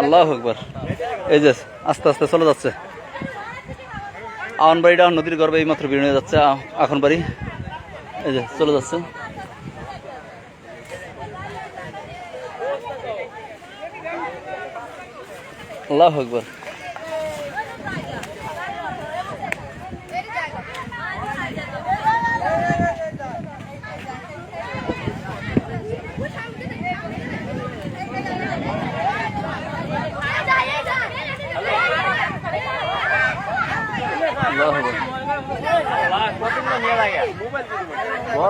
আল্লাহ একবার এই যে, আস্তে আস্তে চলে যাচ্ছে। আহন বাড়িটা, নদীর গর্বে এইমাত্র বেরিয়ে যাচ্ছে। এখন বাড়ি। এই যে, চলে যাচ্ছে। আল্লাহ আকবর।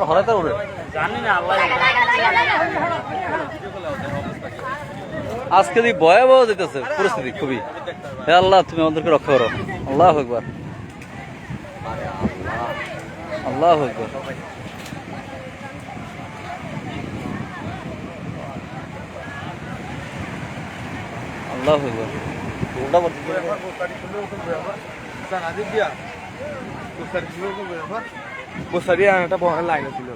হলে তো উঠে আজকে যে ভয়াবহ যেতেছে, পরিস্থিতি খুবই। হে আল্লাহ, তুমি আমাদেরকে রক্ষা করো। আল্লাহ একবার আল্লাহ একবার আল্লাহ একবার গোসারিয়া একটা বড় লাইন ছিল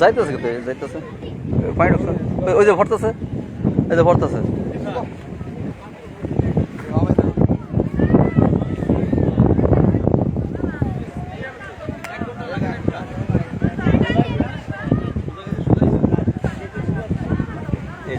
যাইতেছে যাইতেছে? ওই যে ভরতেছে। এই যে ভরতেছে এই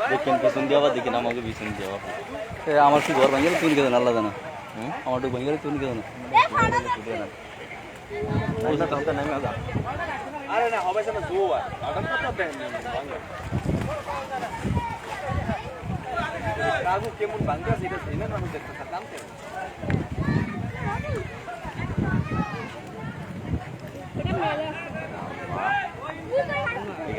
দেখেন পিছন দিয়ে আবার দেখেন আমাকে পিছন দিয়ে আবার এ, আমার কি ঘর ভাঙে তুমি কেন আল্লাহ জানা আমার তো ভাঙে তুমি কেন আরে না হবে সেটা জোয়ার আটা কত দেন কাগু কেমন বাংলা সেটা সেনা না দেখতে থাকলাম তো এই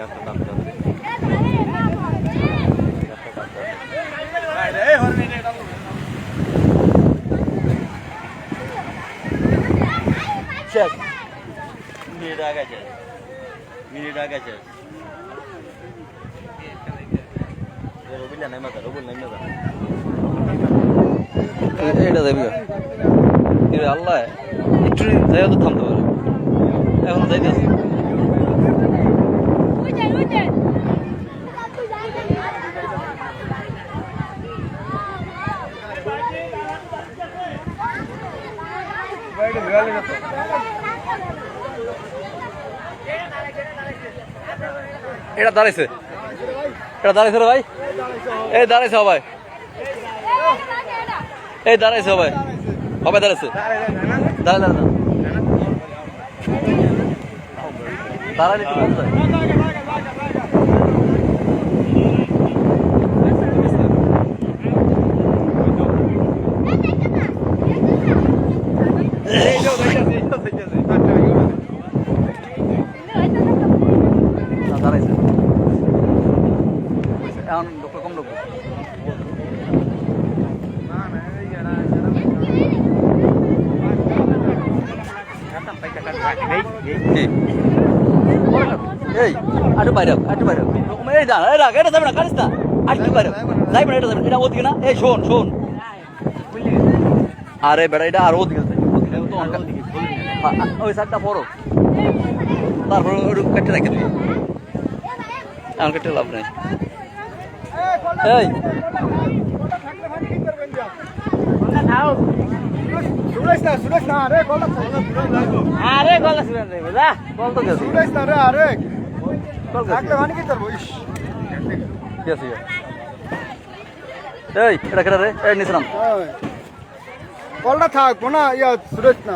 শেষ। মিনিট আগে শেষ মিনিট আগে শেষ রবিলা নাই মাথা রবুল নাই মাথা। এটা দেবি আল্লাহ একটু জায়গা তো থামতে পারে। এখন যাইতেছি। এটা দাঁড়াইছে। এটা দাঁড়াইছে রে ভাই। এই দাঁড়াইছে সবাই এই দাঁড়াইছে সবাই সবাই দাঁড়াইছে। দাঁড়া দাঁড়া দাঁড়া। দাঁড়ালে একটু কম যায় এই যাও যাইতাছে এই যাও যাইতাছে আচ্ছা ইউ না, দাঁড়াইছে এখন কম লোক এই। আটু বাইরে আটু বাইরে এই দাঁড়া এই রাখ এটা যাবে না আটু বাইরে। যাইবে না এটা যাবে। এটা ওদিকে না। এই শোন শোন। আরে বেটা এটা আর ওদিকে আ- ওই সাইডটা পড়ো। তারপর ওটু কেটে রাখি দিবি। কেটে লাভ নেই। এই। আরে গলা শুনে নেই বুঝা বল তো সুরেশ না রে আরে বল থাকলে মানে কি করব ইস গেছি এই এটা কেটে রে এই নিচে নাম। কলটা থাকব না ইয়া সুরেশ না।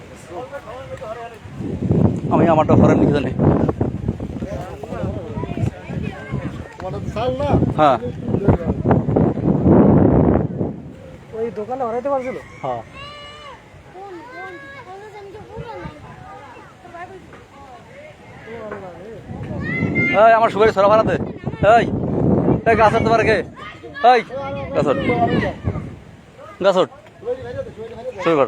আমি আমারটা ফরেন লিখে জানি। হ্যাঁ। ওই দোকানে হরাইতে পারছিল? হ্যাঁ। এই আমার সুপারি সরা ভাড়াতে। এই এই গাছত তোমার কে? এই গাছত গাছত শুরু কর।